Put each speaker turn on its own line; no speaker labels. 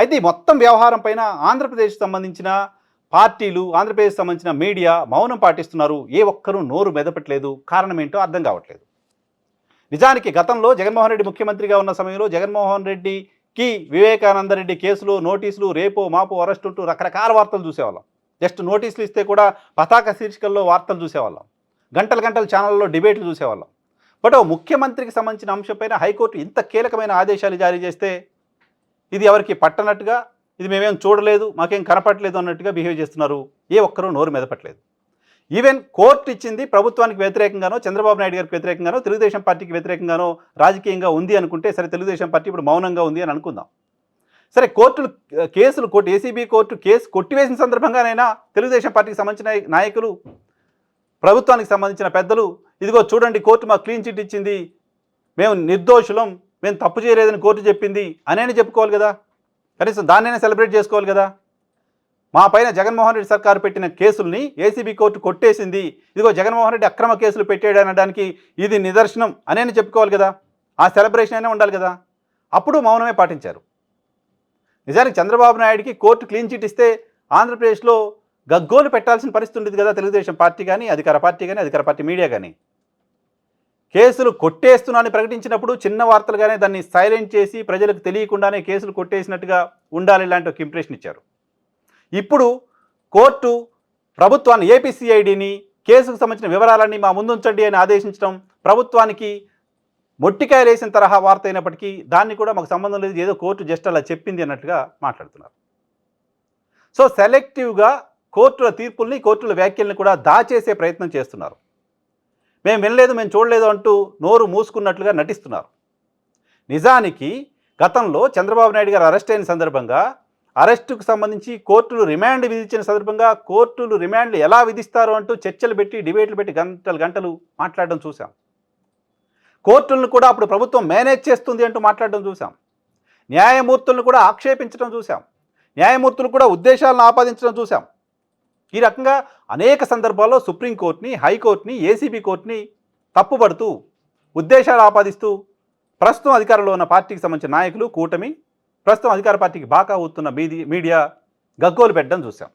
అయితే ఈ మొత్తం వ్యవహారం పైన ఆంధ్రప్రదేశ్ సంబంధించిన పార్టీలు ఆంధ్రప్రదేశ్ సంబంధించిన మీడియా మౌనం పాటిస్తున్నారు. ఏ ఒక్కరూ నోరు మెదపట్లేదు. కారణం ఏంటో అర్థం కావట్లేదు. నిజానికి గతంలో జగన్మోహన్ రెడ్డి ముఖ్యమంత్రిగా ఉన్న సమయంలో జగన్మోహన్ రెడ్డికి వివేకానంద రెడ్డి కేసులు నోటీసులు రేపో మాపో అరెస్ట్ ఉంటూ రకరకాల వార్తలు చూసేవాళ్ళం. జస్ట్ నోటీసులు ఇస్తే కూడా పతాక శీర్షికల్లో వార్తలు చూసేవాళ్ళం. గంటల గంటల ఛానల్లో డిబేట్లు చూసేవాళ్ళం. బట్ ఓ ముఖ్యమంత్రికి సంబంధించిన అంశంపైన హైకోర్టు ఇంత కీలకమైన ఆదేశాలు జారీ చేస్తే ఇది ఎవరికి పట్టనట్టుగా ఇది మేమేం చూడలేదు మాకేం కనపడలేదు అన్నట్టుగా బిహేవ్ చేస్తున్నారు. ఏ ఒక్కరూ నోరు మెదపట్లేదు ఈవెన్ కోర్టు ఇచ్చింది ప్రభుత్వానికి వ్యతిరేకంగానో చంద్రబాబు నాయుడు గారికి వ్యతిరేకంగానో తెలుగుదేశం పార్టీకి వ్యతిరేకంగానో రాజకీయంగా ఉంది అనుకుంటే సరే తెలుగుదేశం పార్టీ ఇప్పుడు మౌనంగా ఉంది అని అనుకుందాం. సరే కోర్టులు కేసులు కోర్టు ఏసీబీ కోర్టు కేసు కొట్టివేసిన సందర్భంగానైనా తెలుగుదేశం పార్టీకి సంబంధించిన నాయకులు ప్రభుత్వానికి సంబంధించిన పెద్దలు ఇదిగో చూడండి కోర్టు మాకు క్లీన్ చిట్ ఇచ్చింది మేము నిర్దోషులం మేము తప్పు చేయలేదని కోర్టు చెప్పింది అనేని చెప్పుకోవాలి కదా. కనీసం దాన్నైనా సెలబ్రేట్ చేసుకోవాలి కదా. మా పైన జగన్మోహన్ రెడ్డి సర్కారు పెట్టిన కేసుల్ని ఏసీబీ కోర్టు కొట్టేసింది. ఇదిగో జగన్మోహన్ రెడ్డి అక్రమ కేసులు పెట్టాడు అనడానికి ఇది నిదర్శనం అనేని చెప్పుకోవాలి కదా. ఆ సెలబ్రేషన్ అయినా ఉండాలి కదా. అప్పుడు మౌనమే పాటించారు. నిజానికి చంద్రబాబు నాయుడికి కోర్టు క్లీన్ చిట్ ఇస్తే ఆంధ్రప్రదేశ్లో గగ్గోలు పెట్టాల్సిన పరిస్థితి ఉండేది కదా తెలుగుదేశం పార్టీ కానీ అధికార పార్టీ కానీ అధికార పార్టీ మీడియా కానీ. కేసులు కొట్టేస్తున్నానని ప్రకటించినప్పుడు చిన్న వార్తలుగానే దాన్ని సైలెంట్ చేసి ప్రజలకు తెలియకుండానే కేసులు కొట్టేసినట్టుగా ఉండాలి ఇలాంటి ఒక ఇంప్రెషన్ ఇచ్చారు. ఇప్పుడు కోర్టు ప్రభుత్వాన్ని ఏపీసీఐడిని కేసుకు సంబంధించిన వివరాలన్నీ మా ముందుంచండి అని ఆదేశించడం ప్రభుత్వానికి మొట్టికాయలు వేసిన తరహా వార్త అయినప్పటికీ దాన్ని కూడా మాకు సంబంధం లేదు ఏదో కోర్టు జస్ట్ అలా చెప్పింది అన్నట్టుగా మాట్లాడుతున్నారు. సో సెలెక్టివ్గా కోర్టుల తీర్పుల్ని కోర్టుల వ్యాఖ్యల్ని కూడా దాచేసే ప్రయత్నం చేస్తున్నారు. మేము వినలేదు మేము చూడలేదు అంటూ నోరు మూసుకున్నట్లుగా నటిస్తున్నారు. నిజానికి గతంలో చంద్రబాబు నాయుడు గారు అరెస్ట్ అయిన సందర్భంగా అరెస్టుకు సంబంధించి కోర్టులు రిమాండ్ విధించిన సందర్భంగా కోర్టులు రిమాండ్లు ఎలా విధిస్తారు అంటూ చర్చలు పెట్టి డిబేట్లు పెట్టి గంటలు గంటలు మాట్లాడడం చూసాం కోర్టులను కూడా అప్పుడు ప్రభుత్వం మేనేజ్ చేస్తుంది అంటూ మాట్లాడడం చూసాం న్యాయమూర్తులను కూడా ఆక్షేపించడం చూసాం న్యాయమూర్తులు కూడా ఉద్దేశాలను ఆపాదించడం చూసాం ఈ రకంగా అనేక సందర్భాల్లో సుప్రీంకోర్టుని హైకోర్టుని ఏసీబీ కోర్టుని తప్పుపడుతూ ఉద్దేశాలు ఆపాదిస్తూ ప్రస్తుతం అధికారంలో ఉన్న పార్టీకి సంబంధించిన నాయకులు కూటమి ప్రస్తుతం అధికార పార్టీకి బాకా అవుతున్న మీది మీడియా గగ్గోలు పెట్టడం చూసాం.